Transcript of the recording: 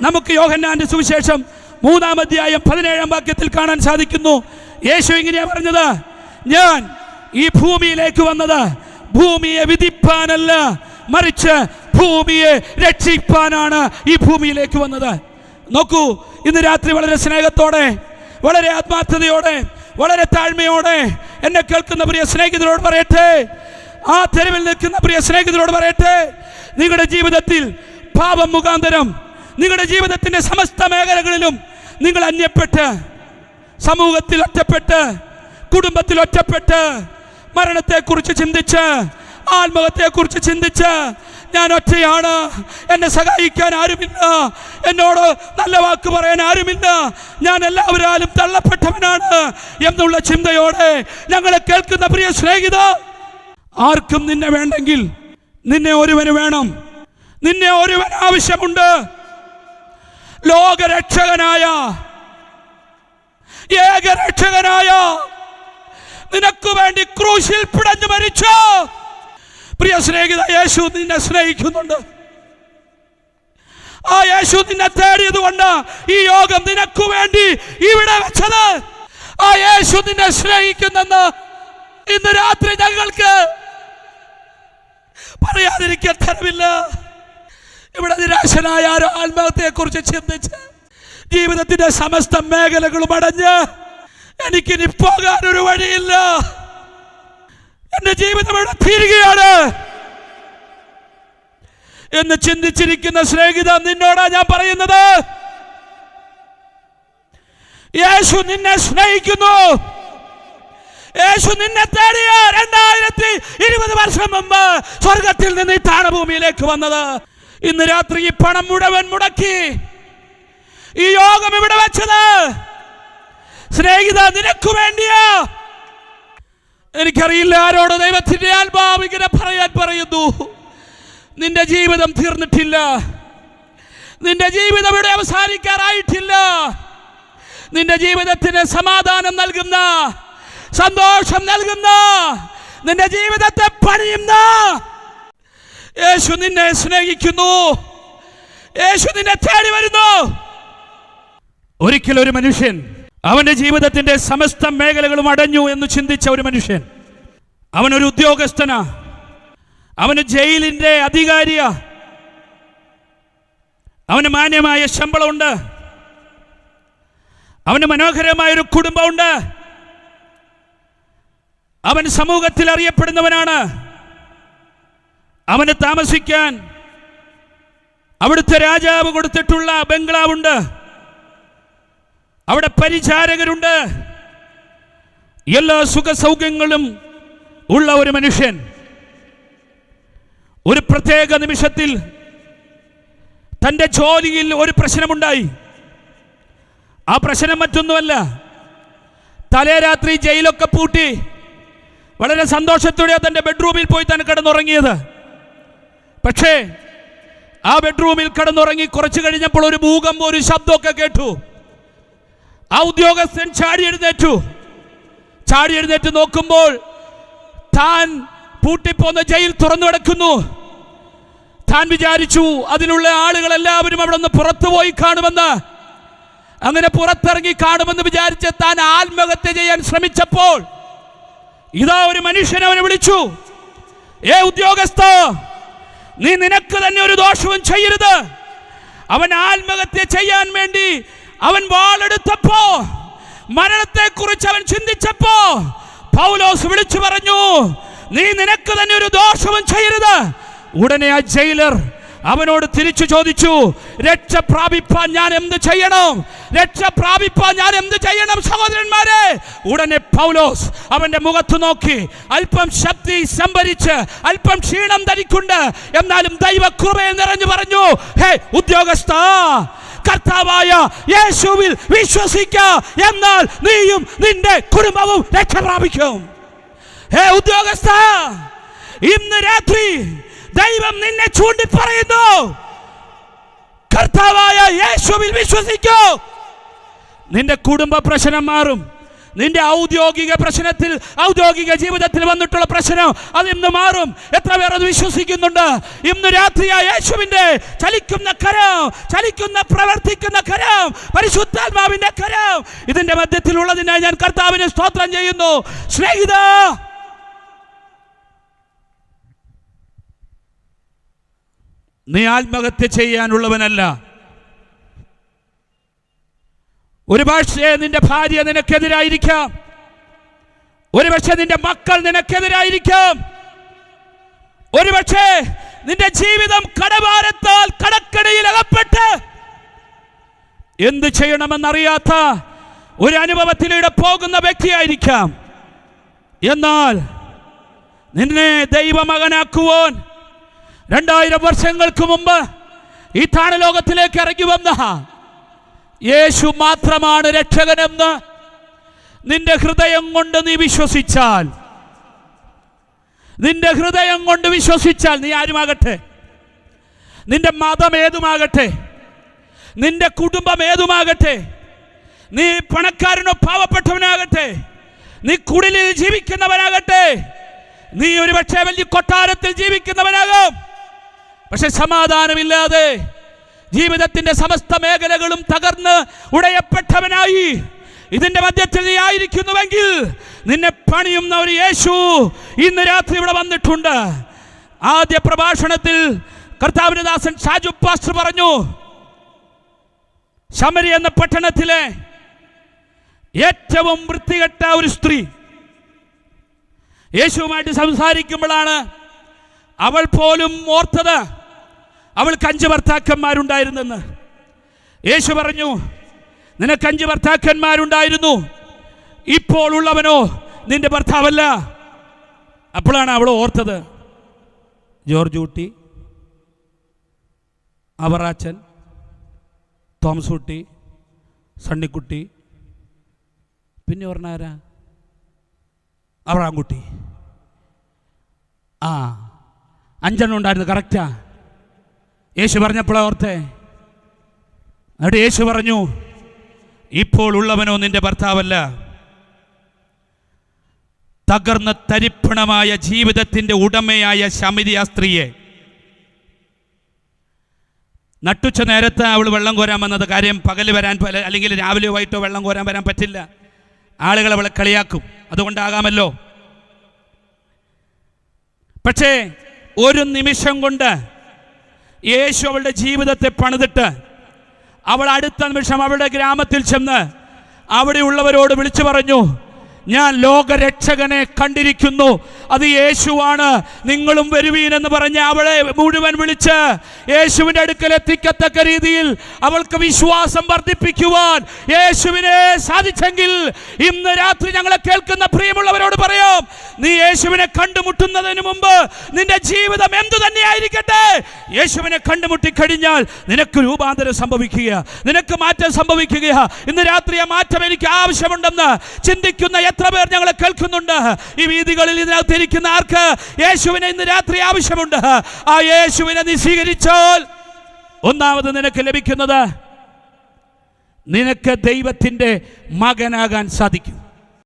നമുക്ക് യോഹന്നാന്റെ സുവിശേഷം മൂന്നാം അധ്യായം പതിനേഴാം വാക്യത്തിൽ കാണാൻ സാധിക്കുന്നു. യേശു ഇങ്ങനെയാ പറഞ്ഞത് ഞാൻ ഈ ഭൂമിയിലേക്ക് വന്നത് ഭൂമിയെ വിധിപ്പാനല്ല മറിച്ച് ഭൂമിയെ രക്ഷിപ്പാനാണ് ഈ ഭൂമിയിലേക്ക് വന്നത്. നോക്കൂ ഇന്ന് രാത്രി വളരെ സ്നേഹത്തോടെ വളരെ ആത്മാർത്ഥതയോടെ വളരെ താഴ്മയോടെ എന്നെ കേൾക്കുന്ന പ്രിയ സ്നേഹിതരോട് പറയട്ടെ. ആ തെരുവിൽ നിൽക്കുന്ന പ്രിയ സ്നേഹിതരോട് പറയട്ടെ. നിങ്ങളുടെ ജീവിതത്തിൽ പാപം മുഖാന്തരം നിങ്ങളുടെ ജീവിതത്തിന്റെ സമസ്ത മേഖലകളിലും നിങ്ങൾ അന്യപ്പെട്ട് സമൂഹത്തിൽ ഒറ്റപ്പെട്ട് കുടുംബത്തിൽ ഒറ്റപ്പെട്ട് മരണത്തെക്കുറിച്ച് ചിന്തിച്ച് ആത്മഹത്യയെക്കുറിച്ച് ചിന്തിച്ച് ഞാൻ ഒറ്റയാണ്. എന്നെ സഹായിക്കാൻ ആരുമില്ല. എന്നോട് നല്ല വാക്ക് പറയാൻ ആരുമില്ല. ഞാൻ എല്ലാവരാലും തള്ളപ്പെട്ടവനാണ് എന്നുള്ള ചിന്തയോടെ ഞങ്ങളെ കേൾക്കുന്ന പ്രിയ സ്നേഹിത ആർക്കും നിന്നെ വേണ്ടെങ്കിൽ നിന്നെ ഒരുവന് വേണം. നിന്നെ ഒരുവൻ ആവശ്യമുണ്ട്. ലോകരക്ഷകനായ ഏകരക്ഷകനായ നിനക്ക് വേണ്ടി ക്രൂശിൽ പിടഞ്ഞു മരിച്ചു പ്രിയ സ്നേഹിത യേശു നിന്നെ സ്നേഹിക്കുന്നുണ്ട്. ആ യേശു നിന്നെ തേടിയത് കൊണ്ട് ഈ യോഗം നിനക്കു വേണ്ടി ഇവിടെ വെച്ചത്. ആ യേശു നിന്നെ സ്നേഹിക്കുന്നെന്ന് ഇന്ന് രാത്രി ഞങ്ങൾക്ക് പറയാതിരിക്കാൻ തരമില്ല. ഇവിടെ നിരാശനായ ആരോ ആത്മഹത്യയെ കുറിച്ച് ചിന്തിച്ച് ജീവിതത്തിന്റെ സമസ്ത മേഖലകളും അടഞ്ഞ് എനിക്കിനി പോകാൻ ഒരു വഴിയില്ല. എന്റെ ജീവിതം ഇവിടെ തീരുകയാണ്? എന്ന് ചിന്തിച്ചിരിക്കുന്ന സ്നേഹിത നിന്നോടാ ഞാൻ പറയുന്നത്. യേശു നിന്നെ സ്നേഹിക്കുന്നു. യേശു നിന്നെ തേടിയ രണ്ടായിരത്തി ഇരുപത് വർഷം മുമ്പ് സ്വർഗത്തിൽ നിന്ന് ഈ താണഭൂമിയിലേക്ക് വന്നത്. ഇന്ന് രാത്രി ഈ പണം മുഴുവൻ മുടക്കി. ഈ യോഗം ഇവിടെ വെച്ചത്. സ്നേഹിത നിനക്ക് വേണ്ടിയാ. എനിക്കറിയില്ല ആരോട് ദൈവത്തിന്റെ ആത്മാവ് ഇങ്ങനെ പറയാൻ പറയുന്നു. നിന്റെ ജീവിതം തീർന്നിട്ടില്ല. നിന്റെ ജീവിതം ഇവിടെ അവസാനിക്കാറായിട്ടില്ല. നിന്റെ ജീവിതത്തിന് സമാധാനം നൽകുന്ന സന്തോഷം നൽകുന്ന നിന്റെ ജീവിതത്തെ പണിയുന്ന യേശു നിന്നെ സ്നേഹിക്കുന്നു. യേശു നിന്നെ തേടി വരുന്നു. ഒരിക്കൽ ഒരു മനുഷ്യൻ അവന്റെ ജീവിതത്തിന്റെ സമസ്ത മേഖലകളും അടഞ്ഞു എന്ന് ചിന്തിച്ച ഒരു മനുഷ്യൻ. അവനൊരു ഉദ്യോഗസ്ഥനാ. അവന് ജയിലിന്റെ അധികാരിയാ. അവന് മാന്യമായ ശമ്പളമുണ്ട്. അവന് മനോഹരമായ ഒരു കുടുംബമുണ്ട്. അവൻ സമൂഹത്തിൽ അറിയപ്പെടുന്നവനാണ്. അവന് താമസിക്കാൻ അവിടുത്തെ രാജാവ് കൊടുത്തിട്ടുള്ള ബംഗ്ലാവുണ്ട്. അവിടെ പരിചാരകരുണ്ട്. എല്ലാ സുഖ സൗഖ്യങ്ങളും ഉള്ള ഒരു മനുഷ്യൻ. ഒരു പ്രത്യേക നിമിഷത്തിൽ തന്റെ ജോലിയിൽ ഒരു പ്രശ്നമുണ്ടായി. ആ പ്രശ്നം മറ്റൊന്നുമല്ല. തലേ രാത്രി ജയിലൊക്കെ പൂട്ടി വളരെ സന്തോഷത്തോടെ തന്റെ ബെഡ്റൂമിൽ പോയി താൻ കിടന്നുറങ്ങിയത്. പക്ഷേ ആ ബെഡ്റൂമിൽ കിടന്നുറങ്ങി കുറച്ചു കഴിഞ്ഞപ്പോൾ ഒരു ഭൂകമ്പം ഒരു ശബ്ദമൊക്കെ കേട്ടു. ആ ഉദ്യോഗസ്ഥൻ ചാടി എഴുന്നേറ്റു. ചാടി എഴുന്നേറ്റ് നോക്കുമ്പോൾ താൻ പൂട്ടിപ്പോന്ന ജയിൽ തുറന്നു കിടക്കുന്നു. താൻ വിചാരിച്ചു അതിലുള്ള ആളുകൾ എല്ലാവരും അവിടെ നിന്ന് പുറത്തു പോയി കാണുമെന്ന്. അങ്ങനെ പുറത്തിറങ്ങി കാണുമെന്ന് വിചാരിച്ച് താൻ ആത്മഹത്യ ചെയ്യാൻ ശ്രമിച്ചപ്പോൾ ഇതാ ഒരു മനുഷ്യൻ അവനെ വിളിച്ചു. ഏ ഉദ്യോഗസ്ഥ നീ നിനക്ക് തന്നെ ഒരു ദോഷവും ചെയ്യരുത്. അവൻ ആത്മഹത്യ ചെയ്യാൻ വേണ്ടി അവൻ വാളെടുത്തപ്പോ മരണത്തെ കുറിച്ച് അവൻ ചിന്തിച്ചപ്പോ പൗലോസ് വിളിച്ചു പറഞ്ഞു നീ നിനക്ക് തന്നെ ഒരു ദോഷവും ചെയ്യരുത്. ഉടനെ ആ ജയിലർ അവനോട് തിരിച്ചു ചോദിച്ചു രക്ഷ പ്രാപിപ്പാൻ ഞാൻ എന്ത് ചെയ്യണം? രക്ഷ പ്രാപിപ്പാൻ ഞാൻ എന്ത് ചെയ്യണം സഹോദരന്മാരെ? ഉടനെ പൗലോസ് അവന്റെ മുഖത്ത് നോക്കി അല്പം ശക്തി സംഭരിച്ച് അല്പം ക്ഷീണം ധരിക്കുണ്ട്. എന്നാലും ദൈവ കൃപയെ നിറഞ്ഞു പറഞ്ഞു ഹേ ഉദ്യോഗസ്ഥ കർത്താവായ യേശുവിൽ വിശ്വസിക്ക എന്നാൽ നീയും നിന്റെ കുടുംബവും രക്ഷ പ്രാപിക്കും ഹേ ഉദ്യോഗസ്ഥ ഇന്ന് രാത്രി ദൈവം നിന്നെ ചൂണ്ടി പറയുന്നു കർത്താവായ യേശുവിൽ വിശ്വസിക്കൂ. നിന്റെ കുടുംബ പ്രശ്നം മാറും. നിന്റെ ഔദ്യോഗിക പ്രശ്നത്തിൽ ഔദ്യോഗിക ജീവിതത്തിൽ വന്നിട്ടുള്ള പ്രശ്നം അത് ഇന്ന് മാറും. എത്ര പേർ അത് വിശ്വസിക്കുന്നുണ്ട്? ഇന്ന് രാത്രിയായ യേശുവിന്റെ ചലിക്കുന്ന കരം ചലിക്കുന്ന പ്രവർത്തിക്കുന്ന കരം പരിശുദ്ധാത്മാവിന്റെ കരം. ഇതിന്റെ മധ്യത്തിലുള്ളതിനായി ഞാൻ കർത്താവിനെ സ്തോത്രം ചെയ്യുന്നു. സ്നേഹിത നീ ആത്മഹത്യ ചെയ്യാനുള്ളവനല്ല. ഒരു പക്ഷേ നിന്റെ ഭാര്യ നിനക്കെതിരായിരിക്കാം. ഒരു പക്ഷേ നിന്റെ മക്കൾ നിനക്കെതിരായിരിക്കാം. ഒരു പക്ഷേ നിന്റെ ജീവിതം കടഭാരത്താൽ കടക്കടയിൽ അകപ്പെട്ട്. എന്ത് ചെയ്യണമെന്നറിയാത്ത ഒരു അനുഭവത്തിലൂടെ പോകുന്ന വ്യക്തിയായിരിക്കാം. എന്നാൽ നിന്നെ ദൈവമകനാക്കുവാൻ രണ്ടായിരം വർഷങ്ങൾക്ക് മുമ്പ് ഈ താണലോകത്തിലേക്ക് ഇറങ്ങി വന്ന യേശു മാത്രമാണ് രക്ഷകനെന്ന് നിന്റെ ഹൃദയം കൊണ്ട് നീ വിശ്വസിച്ചാൽ. നിന്റെ ഹൃദയം കൊണ്ട് വിശ്വസിച്ചാൽ നീ ആരുമാകട്ടെ? നിന്റെ മതം ഏതുമാകട്ടെ? നിന്റെ കുടുംബം ഏതുമാകട്ടെ? നീ പണക്കാരനോ പാവപ്പെട്ടവനാകട്ടെ? നീ കുടിലിൽ ജീവിക്കുന്നവനാകട്ടെ? നീ ഒരു പക്ഷേ വലിയ കൊട്ടാരത്തിൽ ജീവിക്കുന്നവനാകാം പക്ഷെ സമാധാനമില്ലാതെ ജീവിതത്തിന്റെ സമസ്ത മേഖലകളും തകർന്ന് ഉടയപ്പെട്ടവനായി ഇതിന്റെ മധ്യത്തിൽ നീ ആയിരിക്കുന്നുവെങ്കിൽ നിന്നെ പണിയുന്ന ഒരു യേശു ഇന്ന് രാത്രി ഇവിടെ വന്നിട്ടുണ്ട്. ആദ്യ പ്രഭാഷണത്തിൽ കർത്താവിന്റെ ദാസൻ ഷാജു പാസ്റ്റർ പറഞ്ഞു ശമരി എന്ന പട്ടണത്തിലെ ഏറ്റവും വൃത്തികെട്ട ഒരു സ്ത്രീ. യേശുവുമായിട്ട് സംസാരിക്കുമ്പോഴാണ് അവൾ പോലും ഓർത്തത് അവൾക്ക് അഞ്ച് ഭർത്താക്കന്മാരുണ്ടായിരുന്നെന്ന്. യേശു പറഞ്ഞു നിനക്ക് അഞ്ച് ഭർത്താക്കന്മാരുണ്ടായിരുന്നു. ഇപ്പോൾ ഉള്ളവനോ നിന്റെ ഭർത്താവല്ല. അപ്പോഴാണ് അവൾ ഓർത്തത് ജോർജ് കുട്ടി അവറാച്ചൻ തോമസ് കുട്ടി സണ്ണിക്കുട്ടി പിന്നെ പറഞ്ഞാരാ അവറാൻകുട്ടി ആ അഞ്ചെണ്ണം ഉണ്ടായിരുന്നു കറക്റ്റാ യേശു പറഞ്ഞപ്പോഴാ ഓർത്തെ. അവിടെ യേശു പറഞ്ഞു ഇപ്പോൾ ഉള്ളവനോ നിന്റെ ഭർത്താവല്ല. തകർന്ന തരിപ്പണമായ ജീവിതത്തിന്റെ ഉടമയായ ശമിതി ആ സ്ത്രീയെ. നട്ടുച്ച നേരത്ത് അവൾ വെള്ളം കോരാൻ വന്നത് കാര്യം പകൽ വരാൻ അല്ലെങ്കിൽ രാവിലെയോ വൈകിട്ടോ വെള്ളം കോരാൻ വരാൻ പറ്റില്ല. ആളുകൾ അവളെ കളിയാക്കും. അതുകൊണ്ടാകാമല്ലോ. പക്ഷേ ഒരു നിമിഷം കൊണ്ട് യേശു അവളുടെ ജീവിതത്തെ പണിതിട്ട് അവൾ അടുത്ത നിമിഷം അവളുടെ ഗ്രാമത്തിൽ ചെന്ന് അവിടെയുള്ളവരോട് വിളിച്ചു പറഞ്ഞു ഞാൻ ലോകരക്ഷകനെ കണ്ടിരിക്കുന്നു. അത് യേശുവാണ്. നിങ്ങളും വരുവീൻ എന്ന് പറഞ്ഞ് അവളെ മുഴുവൻ വിളിച്ച് യേശുവിന്റെ അടുക്കൽ എത്തിക്കത്തക്ക രീതിയിൽ അവൾക്ക് വിശ്വാസം വർദ്ധിപ്പിക്കുവാൻ യേശുവിനെ സാധിച്ചെങ്കിൽ ഇന്ന് രാത്രി ഞങ്ങളെ കേൾക്കുന്ന പ്രിയമുള്ളവരോട് പറയാം നീ യേശുവിനെ കണ്ടുമുട്ടുന്നതിന് മുമ്പ് നിന്റെ ജീവിതം എന്തു തന്നെയായിരിക്കട്ടെ? യേശുവിനെ കണ്ടുമുട്ടി കഴിഞ്ഞാൽ നിനക്ക് രൂപാന്തരം സംഭവിക്കുക നിനക്ക് മാറ്റം സംഭവിക്കുക. ഇന്ന് രാത്രി ആ മാറ്റം എനിക്ക് ആവശ്യമുണ്ടെന്ന് ചിന്തിക്കുന്ന എത്ര പേർ ഞങ്ങളെ കേൾക്കുന്നുണ്ട്? ഈ വീതികളിൽ ഇതിനകത്ത് ഇരിക്കുന്ന ആർക്ക്? യേശുവിനെ ഇന്ന് രാത്രി ആവശ്യമുണ്ട്. ആ യേശുവിനെ നീ ഒന്നാമത് നിനക്ക് ലഭിക്കുന്നത് നിനക്ക് ദൈവത്തിന്റെ മകനാകാൻ സാധിക്കും.